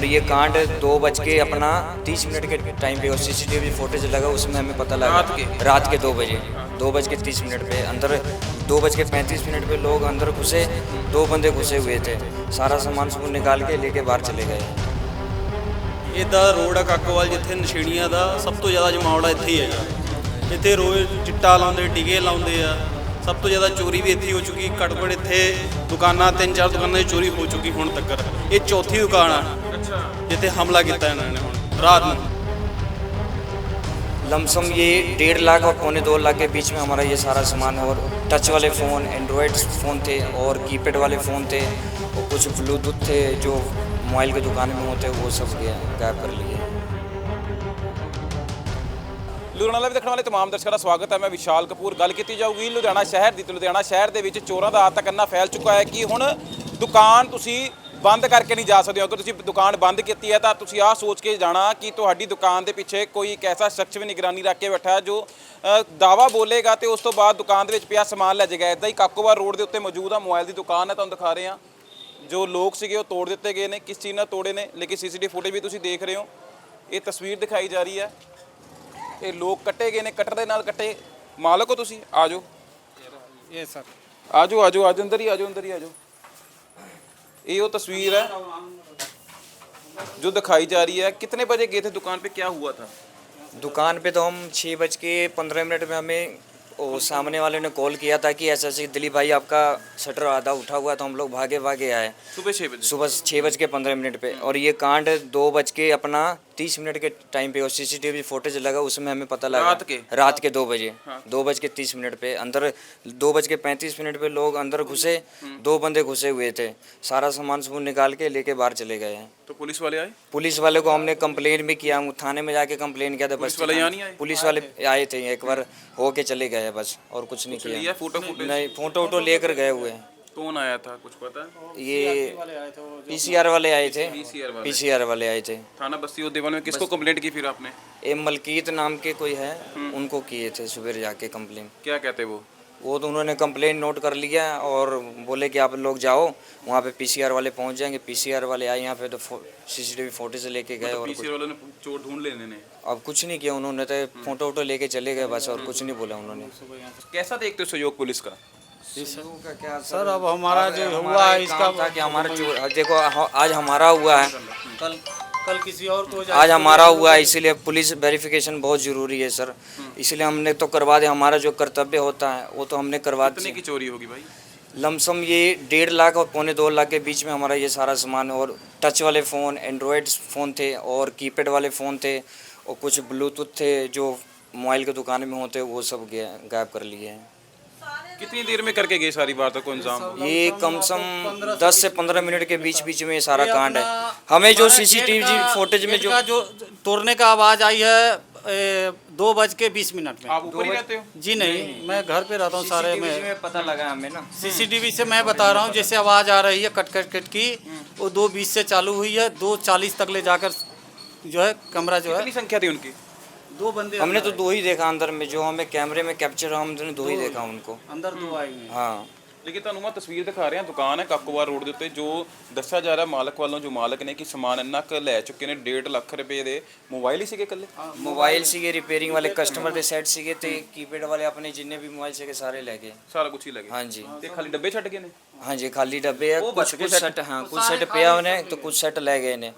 और ये कांड दो बज के अपना तीस मिनट के टाइम पे और सीसीटीवी फुटेज लगा उसमें हमें पता लगा रात के? रात के दो बजे दो बज के तीस मिनट पे अंदर दो बज के पैंतीस मिनट पे लोग अंदर घुसे दो बंदे घुसे हुए थे सारा सामान सब निकाल के लेके बाहर चले गए ਇਹਦਾ ਰੋਡ ਆ ਕੱਕਵਾਲ ਜਿੱਥੇ ਨਸ਼ੇੜੀਆਂ ਦਾ ਸਭ ਤੋਂ ਜ਼ਿਆਦਾ ਜਮਾਵੜਾ ਇੱਥੇ ਹੀ ਹੈਗਾ ਇੱਥੇ ਰੋਜ਼ ਚਿੱਟਾ ਲਾਉਂਦੇ ਟਿਕੇ ਲਾਉਂਦੇ ਆ ਸਭ ਤੋਂ ਜ਼ਿਆਦਾ ਚੋਰੀ ਵੀ ਇੱਥੇ ਹੀ ਹੋ ਚੁੱਕੀ ਘੱਟੋ-ਘੱਟ ਇੱਥੇ ਦੁਕਾਨਾਂ ਤਿੰਨ ਚਾਰ ਦੁਕਾਨਾਂ ਦੀ ਚੋਰੀ ਹੋ ਚੁੱਕੀ ਹੁਣ ਤੱਕ ਇਹ ਚੌਥੀ ਦੁਕਾਨ ਆ ਅੱਛਾ ਜਿੱਥੇ ਹਮਲਾ ਕੀਤਾ ਇਹਨਾਂ ਨੇ ਹੁਣ ਰਾਤ ਨੂੰ लमसम ये डेढ़ लाख और पौने दो लाख के बीच में हमारा ये सारा सामान है और टच वाले फ़ोन एंड्रॉयड फ़ोन थे और कीपैड वाले फ़ोन थे और कुछ ब्लूटूथ थे जो मोबाइल की दुकान में होते वो सब गया गायब कर लिए ਲੁਧਿਆਣਾ ਲਾਈਵ ਦੇਖਣ ਵਾਲੇ तमाम ਦਰਸ਼ਕਾਂ ਦਾ ਸਵਾਗਤ ਹੈ ਮੈਂ ਵਿਸ਼ਾਲ ਕਪੂਰ ਗੱਲ ਕੀਤੀ ਜਾਊਗੀ ਲੁਧਿਆਣਾ ਸ਼ਹਿਰ ਦੀ ਤੇ ਲੁਧਿਆਣਾ ਸ਼ਹਿਰ ਦੇ ਵਿੱਚ ਚੋਰਾਂ ਦਾ ਆਤਕ ਇੰਨਾ ਫੈਲ ਚੁੱਕਾ ਹੈ ਕਿ ਹੁਣ ਦੁਕਾਨ ਤੁਸੀਂ ਬੰਦ ਕਰਕੇ ਨਹੀਂ ਜਾ ਸਕਦੇ ਅਗਰ ਤੁਸੀਂ ਦੁਕਾਨ ਬੰਦ ਕੀਤੀ ਹੈ ਤਾਂ ਤੁਸੀਂ ਆਹ ਸੋਚ ਕੇ ਜਾਣਾ ਕਿ ਤੁਹਾਡੀ ਦੁਕਾਨ ਦੇ ਪਿੱਛੇ ਕੋਈ ਇੱਕ ਐਸਾ ਸ਼ਖਸ ਵੀ ਨਿਗਰਾਨੀ ਰੱਖ ਕੇ ਬੈਠਾ ਹੈ ਜੋ ਦਾਵਾ ਬੋਲੇਗਾ ਤੇ ਉਸ ਤੋਂ ਬਾਅਦ ਦੁਕਾਨ ਦੇ ਵਿੱਚ ਪਿਆ ਸਮਾਨ ਲੈ ਜਾਏਗਾ। ਇਦਾਂ ਹੀ ਕਾਕੋਵਾਰ ਰੋਡ ਦੇ ਉੱਤੇ ਮੌਜੂਦ ਆ। ਮੋਬਾਈਲ ਦੀ ਦੁਕਾਨ ਹੈ ਤੁਹਾਨੂੰ ਦਿਖਾ ਰਹੇ ਹਾਂ। ਜੋ ਲੋਕ ਸੀਗੇ ਉਹ ਤੋੜ ਦਿੱਤੇ ਗਏ ਨੇ ਕਿਸ ਚੀਜ਼ ਨਾਲ ਤੋੜੇ ਨੇ ਲੇਕਿਨ ਸੀਸੀਟੀਵੀ ਫੁਟੇਜ ਵੀ ਤੁਸੀਂ ਦੇਖ ਰਹੇ ਹੋ। ਇਹ ਤਸਵੀਰ ਦਿਖਾਈ ਜਾ ਰਹੀ ਹੈ। ਇਹ ਲੋਕ ਕੱਟੇ ਗਏ ਨੇ ਕਟਰ ਦੇ ਨਾਲ ਕੱਟੇ। ਮਾਲਕ ਹੋ ਤੁਸੀਂ? ਆ ਜਾਓ। ਇਹ ਸਰ। ਆ ਜਾਓ ਆ ਜਾਓ ਆ ਜਾਓ ਅੰਦਰ ਹੀ ਆ ਜਾਓ ਅੰਦਰ ਹੀ ਆ ये वो तस्वीर है जो दिखाई जा रही है कितने बजे गए थे दुकान पे क्या हुआ था दुकान पे तो हम छः बज के पंद्रह मिनट में हमें वो सामने वाले ने कॉल किया था कि ऐसे ऐसे दिलीप भाई आपका शटर आधा उठा हुआ तो हम लोग भागे भागे आए सुबह छः बजे सुबह छः बज के पंद्रह मिनट पे और ये कांड दो बज के अपना तीस मिनट के टाइम पे और सीसीटीवी फुटेज लगा उसमें हमें पता लगा। रात के? रात के दो बजे। दो बज के तीस मिनट पे। अंदर दो बज के पैंतीस मिनट पे लोग अंदर घुसे। दो बंदे घुसे हुए थे। सारा सामान सब निकाल के लेके बाहर चले गए हैं। तो पुलिस वाले आए? पुलिस वाले को हमने कंप्लेन भी किया। थाने में जाके कंप्लेन किया था बस पुलिस वाले यहाँ नहीं आए? पुलिस वाले आए थे। एक बार होके चले गए हैं बस। और कुछ नहीं किया। फ़ोटो नहीं फ़ोटो वोटो लेकर गए हुए हैं। कौन आया था? कुछ पता है? ये पीसीआर वाले आए थे वाले। पीसीआर वाले। आए थे। थाना बस्ती उद्यान में किसको कंप्लेंट की फिर आपने? ये मलकीत नाम के कोई है उनको किए थे सुबह जाके कंप्लेन क्या कहते वो? वो तो उन्होंने कंप्लेन नोट कर लिया और बोले कि आप लोग जाओ वहाँ पे पीसीआर वाले पहुँच जाएँगे। पीसीआर वाले आए यहाँ पे तो सीसीटीवी फ़ोटो से लेके गए और पीसी वालों ने चोर ढूंढ लेने ने। अब कुछ नहीं किया उन्होंने तो फ़ोटो वोटो लेके चले गए बस और कुछ नहीं बोला उन्होंने। कैसा देखते हो सहयोग पुलिस का? सर अब हमारा जो हुआ है इसका था कि हमारा देखो आज हमारा हुआ है। कल कल किसी और को आज हमारा हुआ है इसीलिए पुलिस वेरिफिकेशन बहुत ज़रूरी है सर। इसलिए हमने तो करवा दिया हमारा जो कर्तव्य होता है वो तो हमने करवा दिया। की चोरी होगी भाई? लमसम ये डेढ़ लाख और पौने दो लाख के बीच में हमारा ये सारा सामान और टच वाले फ़ोन एंड्रॉयड फ़ोन थे और कीपैड वाले फ़ोन थे और कुछ ब्लूटूथ थे जो मोबाइल के दुकान में होते वो सब गया गायब कर लिए हैं। कितनी देर में करके गए सारी बातों को इंजाम ये कम से कम दस से पंद्रह मिनट के बीच बीच में ये सारा कांड है। हमें जो सीसीटीवी फुटेज में जो जो तोड़ने का आवाज़ आई है ए, दो बज के बीस मिनट में। आप ऊपर ही रहते हो? जी नहीं नहीं मैं घर पे रहता हूँ सारे में। में पता लगा हमें ना। सीसीटीवी से मैं बता रहा हूँ जैसे आवाज़ आ रही है कट कट कट की वो दो बीस से चालू हुई है दो चालीस तक ले जाकर जो है कमरा जो है। संख्या थी उनकी? दो बंदे हमने तो अंदर दो ही देखा अंदर में जो हमें कैमरे में कैप्चर हमने दो ही देखा उनको हैं। अंदर दो आए हुए हैं हाँ ਲੇਕਿਨ ਤੁਹਾਨੂੰ ਮੈਂ ਤਸਵੀਰ ਦਿਖਾ ਰਿਹਾ ਦੁਕਾਨ ਹੈ ਕਾਕੋਵਾਰ ਰੋਡ ਦੇ ਉੱਤੇ ਜੋ ਦੱਸਿਆ ਜਾ ਰਿਹਾ ਮਾਲਕ ਵੱਲੋਂ ਜੋ ਮਾਲਕ ਨੇ ਕਿ ਸਮਾਨ ਇੰਨਾ ਕੁ ਲੈ ਚੁੱਕੇ ਨੇ 1.5 ਲੱਖ ਰੁਪਏ ਦੇ ਮੋਬਾਈਲ ਹੀ ਸੀਗੇ ਇਕੱਲੇ मोबाइल सीगे रिपेयरिंग वाले कस्टमर के सेट सीगे थे कीपैड वाले अपने जितने भी मोबाइल सीगे सारे ले गए ਸਾਰਾ ਕੁਝ ਹੀ ਲੱਗੇ हाँ जी ਤੇ ਖਾਲੀ ਡੱਬੇ ਛੱਡ ਗਏ ਨੇ हाँ जी खाली डब्बे है कुछ कुछ सेट हाँ कुछ सेट पे ने तो कुछ सेट ले गए ने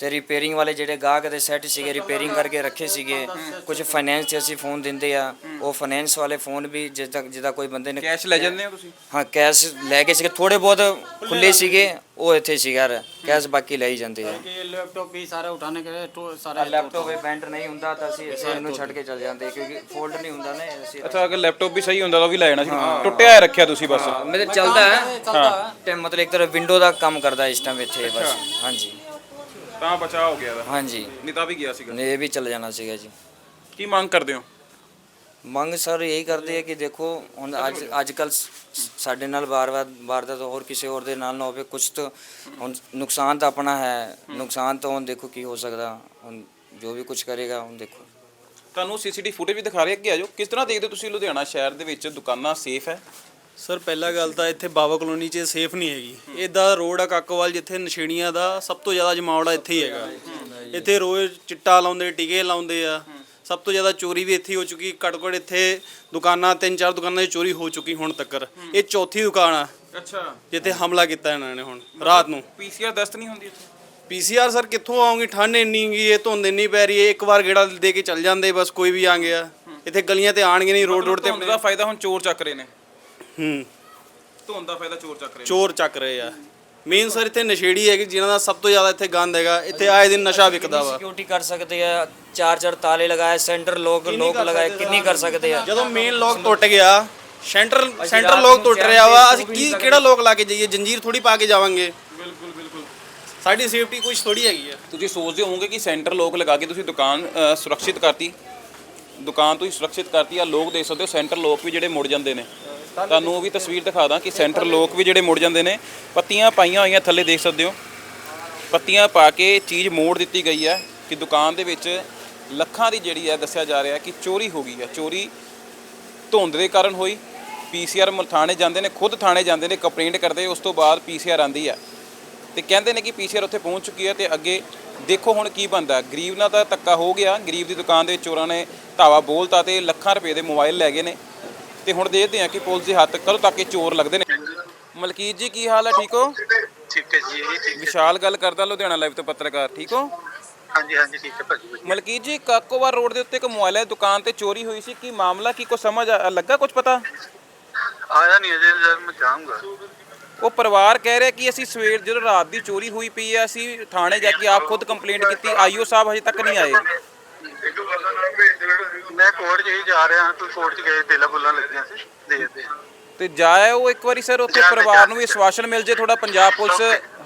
ਤੇ ਰਿਪੇਅਰਿੰਗ ਵਾਲੇ ਜਿਹੜੇ ਗਾਹਕ ਦੇ ਸੈੱਟ ਸੀਗੇ ਰਿਪੇਅਰਿੰਗ ਕਰਕੇ ਰੱਖੇ ਸੀਗੇ। ਕੁਝ ਫਾਈਨੈਂਸ ਤੇ ਅਸੀਂ ਫੋਨ ਦਿੰਦੇ ਆ। ਉਹ ਫਾਈਨੈਂਸ ਵਾਲੇ ਫੋਨ ਵੀ ਜਿਸ ਤੱਕ ਜਿਹਦਾ ਕੋਈ ਬੰਦੇ ਨੇ ਕੈਸ਼ ਲੈ ਜਾਂਦੇ ਹੋ ਤੁਸੀਂ? ਹਾਂ ਕੈਸ਼ ਲੈ ਕੇ ਸੀਗੇ। ਥੋੜੇ ਬਹੁਤ ਖੁੱਲੇ ਸੀਗੇ ਉਹ ਇੱਥੇ ਸੀਗਾ ਕੈਸ਼ ਬਾਕੀ ਲੈ ਹੀ ਜਾਂਦੇ ਆ। ਕਿ ਲੈਪਟਾਪ ਵੀ ਸਾਰਾ ਉਠਾਣੇ ਕੇ ਟੋ ਲੈਪਟਾਪ ਵੀ ਬੈਂਡ ਨਹੀਂ ਹੁੰਦਾ ਤਾਂ ਅਸੀਂ ਇਸੇ ਨੂੰ ਛੱਡ ਕੇ ਚੱਲ ਜਾਂਦੇ ਕਿਉਂਕਿ ਫੋਲਡ ਨਹੀਂ ਹੁੰਦਾ ਨਾ ਅਸੀਂ ਅੱਛਾ ਅਗਰ ਲੈਪਟਾਪ ਵੀ ਸਹੀ ਹੁੰਦਾ ਤਾਂ ਉਹ ਵੀ ਲੈ ਜਾਣਾ ਸੀ। ਟੁੱਟਿਆ ਰੱਖਿਆ ਤੁਸੀਂ ਬਸ। ਮੇਰੇ ਚੱਲਦਾ ਮਤਲਬ ਇੱਕ ਵਿੰਡੋ ਦਾ ਕੰਮ ਕਰਦਾ ਇਸ ਟਾਈਮ ਇੱਥੇ ਹਾਂਜੀ। ਤਾਂ ਬਚਾਅ ਹੋ ਗਿਆ ਦਾ ਹਾਂਜੀ। ਨਹੀਂ ਤਾਂ ਵੀ ਗਿਆ ਸੀਗਾ। ਨੇ ਇਹ ਵੀ ਚੱਲ ਜਾਣਾ ਸੀਗਾ ਜੀ। ਕੀ ਮੰਗ ਕਰਦੇ ਹੋ? ਮੰਗ ਸਰ ਇਹੀ ਕਰਦੇ ਆ ਕਿ ਦੇਖੋ ਹੁਣ ਅੱਜ ਅੱਜ ਕੱਲ ਸਾਡੇ ਨਾਲ ਵਾਰ-ਵਾਰ ਵਾਰਦਾਤ ਹੋਰ ਕਿਸੇ ਹੋਰ ਦੇ ਨਾਲ ਨਾ ਹੋਵੇ। ਕੁਝ ਤਾਂ ਹੁਣ ਨੁਕਸਾਨ ਤਾਂ ਆਪਣਾ ਹੈ। ਨੁਕਸਾਨ ਤਾਂ ਹੁਣ ਦੇਖੋ ਕੀ ਹੋ ਸਕਦਾ। ਹੁਣ ਜੋ ਵੀ ਕੁਝ ਕਰੇਗਾ ਹੁਣ ਦੇਖੋ। ਤੁਹਾਨੂੰ ਸੀਸੀਟੀਵੀ ਫੁਟੇਜ ਵੀ ਦਿਖਾ ਰਿਹਾ ਕਿ ਆਜੋ ਕਿਸ ਤਰ੍ਹਾਂ ਦੇਖਦੇ ਹੋ ਤੁਸੀਂ ਲੁਧਿਆਣਾ ਸ਼ਹਿਰ ਦੇ ਵਿੱਚ ਦੁਕਾਨਾਂ ਸੇਫ ਹੈ? ਸਰ ਪਹਿਲਾ ਗੱਲ ਤਾਂ ਇੱਥੇ ਬਾਬਾ ਕਲੋਨੀ 'ਚ ਸੇਫ ਨਹੀਂ ਹੈਗੀ। ਇਦਾਂ ਰੋਡ ਆ ਕਾਕੋਵਾਲ ਜਿੱਥੇ ਨਸ਼ੇੜੀਆਂ ਦਾ ਸਭ ਤੋਂ ਜ਼ਿਆਦਾ ਜਮਾਵੜਾ ਇੱਥੇ ਹੀ ਹੈਗਾ। ਇੱਥੇ ਰੋਜ਼ ਚਿੱਟਾ ਲਾਉਂਦੇ ਟਿਕੇ ਲਾਉਂਦੇ ਆ। ਸਭ ਤੋਂ ਜ਼ਿਆਦਾ ਚੋਰੀ ਵੀ ਇੱਥੇ ਹੀ ਹੋ ਚੁੱਕੀ ਘੱਟੋ ਘੱਟ ਇੱਥੇ ਦੁਕਾਨਾਂ ਤਿੰਨ ਚਾਰ ਦੁਕਾਨਾਂ ਦੀ ਚੋਰੀ ਹੋ ਚੁੱਕੀ ਹੁਣ ਤੱਕ ਇਹ ਚੌਥੀ ਦੁਕਾਨ ਆ। ਅੱਛਾ। ਜਿੱਥੇ ਹਮਲਾ ਕੀਤਾ ਇਹਨਾਂ ਨੇ ਹੁਣ ਰਾਤ ਨੂੰ। ਪੀਸੀਆਰ ਦਸਤ ਨਹੀਂ ਹੁੰਦੀ ਇੱਥੇ? ਪੀਸੀਆਰ ਸਰ ਕਿੱਥੋਂ ਆਉਂਗੀ? ਠੰਡ ਇੰਨੀ ਗੀ ਇਹ ਧੁੰਦ ਇੰਨੀ ਪੈ ਰਹੀ ਹੈ। ਇੱਕ ਵਾਰ ਗੇੜਾ ਦੇ ਕੇ ਚੱਲ ਜਾਂਦੇ ਬਸ ਕੋਈ ਵੀ ਆ ਗਿਆ। ਇੱਥੇ ਗਲੀਆਂ ਤੇ ਆਣਗੇ ਨਹੀਂ ਰੋਡ ਰੋਡ ਤੇ ਧੁੰਦ ਦਾ ਫਾਇਦਾ ਹੁਣ ਚੋਰ ਚੱਕ ਰਹੇ ਨੇ। ਹੂੰ। ਧੁੰਦ ਦਾ ਫਾਇਦਾ ਚੋਰ ਚੱਕ ਰਹੇ ਨੇ। ਚੋਰ ਚੱਕ ਰਹੇ ਆ। ਮੇਨ ਸਰ ਇੱਥੇ ਨਸ਼ੇੜੀ ਹੈਗੇ ਜਿਨ੍ਹਾਂ ਦਾ ਸਭ ਤੋਂ ਜ਼ਿਆਦਾ ਇੱਥੇ ਗੰਦ ਹੈਗਾ। ਇੱਥੇ ਆਏ ਦਿਨ ਨਸ਼ਾ ਵਿਕਦਾ ਵਾ। ਸਿਕਿਉਰਿਟੀ ਕਰ ਸਕਦੇ ਆ? ਚਾਰ ਚਾਰ ਤਾਲੇ ਲਗਾਏ ਸੈਂਟਰ ਲੋਕ ਲੋਕ ਲਗਾਏ ਕਿੰਨੀ ਕਰ ਸਕਦੇ ਆ? ਜਦੋਂ ਮੇਨ ਲੋਕ ਟੁੱਟ ਗਿਆ ਸੈਂਟਰ ਸੈਂਟਰ ਲੋਕ ਟੁੱਟ ਰਿਹਾ ਵਾ। ਅਸੀਂ ਕੀ ਕਿਹੜਾ ਲੋਕ ਲਾ ਕੇ ਜਾਈਏ? ਜੰਜੀਰ ਥੋੜੀ ਪਾ ਕੇ ਜਾਵਾਂਗੇ। ਬਿਲਕੁਲ ਬਿਲਕੁਲ। ਸਾਡੀ ਸੇਫਟੀ ਕੁਝ ਥੋੜੀ ਹੈਗੀ ਆ। ਤੁਸੀਂ ਸੋਚਦੇ ਹੋਵੋਗੇ ਕਿ ਸੈਂਟਰ ਲੋਕ ਲਗਾ ਕੇ ਤੁਸੀਂ ਦੁਕਾਨ ਅ, ਸੁਰੱਖਿਅਤ ਕਰਤੀ? ਦੁਕਾਨ ਤੁਸੀਂ ਸੁਰੱਖਿਅਤ ਕਰਤੀ ਆ ਲੋਕ ਦੇਖ ਸਕਦੇ ਹੋ? ਸੈਂਟਰ ਲੋਕ ਵੀ ਜਿਹੜੇ ਮੁੜ ਜਾਂਦੇ ਨੇ। ਤੁਹਾਨੂੰ ਉਹ ਵੀ ਤਸਵੀਰ ਦਿਖਾ ਦਾਂ ਕਿ ਸੈਂਟਰ ਲੋਕ ਵੀ ਜਿਹੜੇ ਮੁੜ ਜਾਂਦੇ ਨੇ, ਪੱਤੀਆਂ ਪਾਈਆਂ ਹੋਈਆਂ ਥੱਲੇ ਦੇਖ ਸਕਦੇ ਹੋ। ਪੱਤੀਆਂ ਪਾ ਕੇ ਚੀਜ਼ ਮੋੜ ਦਿੱਤੀ ਗਈ ਹੈ ਕਿ ਦੁਕਾਨ ਦੇ ਵਿੱਚ ਲੱਖਾਂ ਦੀ ਜਿਹੜੀ ਹੈ ਦੱਸਿਆ ਜਾ ਰਿਹਾ ਕਿ ਚੋਰੀ ਹੋ ਗਈ ਹੈ। ਚੋਰੀ ਧੁੰਦ ਦੇ ਕਾਰਨ ਹੋਈ। ਪੀਸੀਆਰ ਥਾਣੇ ਜਾਂਦੇ ਨੇ, ਖੁਦ ਥਾਣੇ ਜਾਂਦੇ ਨੇ, ਕੰਪਲੇਂਟ ਕਰਦੇ, ਉਸ ਤੋਂ ਬਾਅਦ ਪੀਸੀਆਰ ਆਂਦੀ ਹੈ। ਤੇ ਕਹਿੰਦੇ ਨੇ ਕਿ ਪੀਸੀਆਰ ਉੱਥੇ ਪਹੁੰਚ ਚੁੱਕੀ ਹੈ ਤੇ ਅੱਗੇ ਦੇਖੋ ਹੁਣ ਕੀ ਬੰਦਾ ਗਰੀਬ ਨਾਲ ਤਾਂ ਧੱਕਾ ਹੋ ਗਿਆ। ਗਰੀਬ ਦੀ ਦੁਕਾਨ ਦੇ ਵਿੱਚ ਚੋਰਾਂ ਨੇ ਧਾਵਾ ਬੋਲਤਾ ਤੇ ਲੱਖਾਂ ਰੁਪਏ ਦੇ ਮੋਬਾਈਲ ਲੈ ਗਏ ਨੇ। ਤੇ ਹੁਣ ਦੇਖਦੇ ਹਾਂ ਕਿ ਪੁਲਿਸ ਦੇ ਹੱਥ ਕਦੋਂ ਤੱਕ ਇਹ ਚੋਰ ਲੱਗਦੇ ਨੇ। ਮਲਕੀਤ ਜੀ ਕੀ ਹਾਲ ਹੈ? ਠੀਕ ਹੋ? ਠੀਕ ਹੈ ਜੀ ਠੀਕ ਵਿਸ਼ਾਲ ਗੱਲ ਕਰਦਾ ਲੁਧਿਆਣਾ ਲਾਈਵ ਤੋਂ ਪੱਤਰਕਾਰ ਠੀਕ ਹੋ? ਹਾਂਜੀ ਹਾਂਜੀ ਠੀਕ ਹੈ ਭਾਜੀ ਮਲਕੀਤ ਜੀ ਕਾਕੋਵਾਰ ਰੋਡ ਦੇ ਉੱਤੇ ਇੱਕ ਮੋਬਾਈਲ ਹੈ ਦੁਕਾਨ ਤੇ ਚੋਰੀ ਹੋਈ ਸੀ। ਕੀ ਮਾਮਲਾ ਕੀ ਕੁਝ ਸਮਝ ਆ- ਲੱਗਾ ਕੁਝ ਪਤਾ? ਆਇਆ ਨਹੀਂ ਅਜੇ ਜਦ ਮੈਂ ਜਾਊਂਗਾ। ਉਹ ਪਰਿਵਾਰ ਕਹਿ ਰਿਹਾ ਕਿ ਅਸੀਂ ਸਵੇਰ ਜਦੋਂ ਰਾਤ ਦੀ ਚੋਰੀ ਹੋਈ ਪਈ ਹੈ ਅਸੀਂ ਥਾਣੇ ਜਾ ਕੇ ਆਪ ਖੁਦ ਕੰਪਲੇਂਟ ਕੀਤੀ ਆਈਓ ਸਾਹਿਬ ਹਜੇ ਤੱਕ ਨਹੀਂ ਆਏ। ਮੈਂ ਕੋਰਟ 'ਚ ਹੀ ਜਾ ਰਿਹਾ ਹਾਂ ਕੋਈ ਕੋਰਟ 'ਚ ਗਏ ਦਿਲਾ ਬੁੱਲਾਂ ਲੱਗੀਆਂ। ਸੀ ਦੇਖਦੇ ਹਾਂ ਤੇ ਜਾਇਆ ਉਹ ਇੱਕ ਵਾਰੀ ਸਰ ਉੱਥੇ ਪਰਿਵਾਰ ਨੂੰ ਵੀ ਆਸ਼ਵਾਸਨ ਮਿਲ ਜੇ ਥੋੜਾ ਪੰਜਾਬ ਪੁਲਿਸ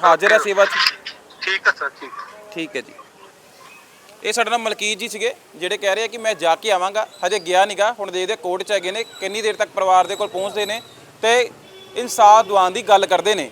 ਹਾਜ਼ਰ ਹੈ ਸੇਵਾ 'ਚ। ਠੀਕ ਹੈ ਸਰ ਠੀਕ ਠੀਕ ਹੈ ਜੀ। ਇਹ ਸਾਡੇ ਨਾਲ ਮਲਕੀਤ ਜੀ ਸੀਗੇ ਜਿਹੜੇ ਕਹਿ ਰਹੇ ਆ ਕਿ ਮੈਂ ਜਾ ਕੇ ਆਵਾਂਗਾ ਹਜੇ ਗਿਆ ਨਹੀਂਗਾ ਹੁਣ ਦੇਖਦੇ ਕੋਰਟ 'ਚ ਹੈਗੇ ਨੇ ਕਿੰਨੀ ਦੇਰ ਤੱਕ ਪਰਿਵਾਰ ਦੇ ਕੋਲ ਪਹੁੰਚਦੇ ਨੇ ਤੇ ਇਨਸਾਫ ਦਿਵਾਉਣ ਦੀ ਗੱਲ ਕਰਦੇ ਨੇ।